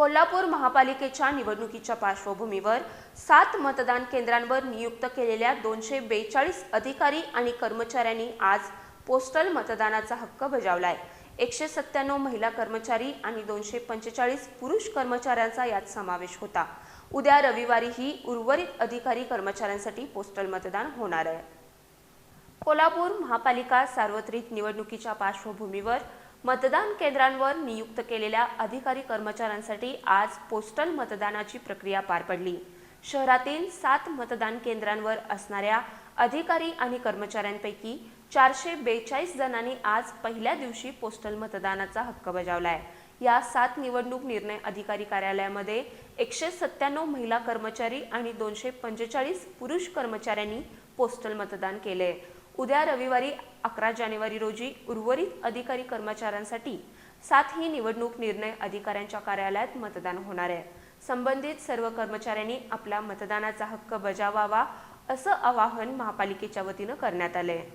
कोल्हापूर महापालिकेच्या निवडणुकीच्या पार्श्वभूमीवर सात मतदान केंद्रांवर नियुक्त केलेल्या दोनशे बेचाळीस अधिकारी आणि कर्मचाऱ्यांनी आज पोस्टल मतदानाचा हक्क बजावलाय. एकशे सत्त्याण्णव महिला कर्मचारी आणि दोनशे पंचेचाळीस पुरुष कर्मचाऱ्यांचा यात समावेश होता. उद्या रविवारीही उर्वरित अधिकारी कर्मचाऱ्यांसाठी पोस्टल मतदान होणार आहे. कोल्हापूर महापालिका सार्वत्रिक निवडणुकीच्या पार्श्वभूमीवर मतदान केंद्रांवर नियुक्त केलेल्या अधिकारी कर्मचाऱ्यांसाठी आज पोस्टल मतदानाची प्रक्रिया पार पडली. शहरातील सात मतदान केंद्रांवर असणाऱ्या अधिकारी आणि कर्मचाऱ्यांपैकी चारशे बेचाळीस जणांनी आज पहिल्या दिवशी पोस्टल मतदानाचा हक्क बजावलाय. या सात निवडणूक निर्णय अधिकारी कार्यालयामध्ये एकशे सत्त्याण्णव महिला कर्मचारी आणि दोनशे पंचेचाळीस पुरुष कर्मचाऱ्यांनी पोस्टल मतदान केले उद्या रविवारी अकरा जानेवारी रोजी उर्वरित अधिकारी कर्मचाऱ्यांसाठी सात ही निवडणूक निर्णय अधिकाऱ्यांच्या कार्यालयात मतदान होणार आहे. संबंधित सर्व कर्मचाऱ्यांनी आपला मतदानाचा हक्क बजावावा असं आवाहन महापालिकेच्या वतीनं करण्यात आलंय.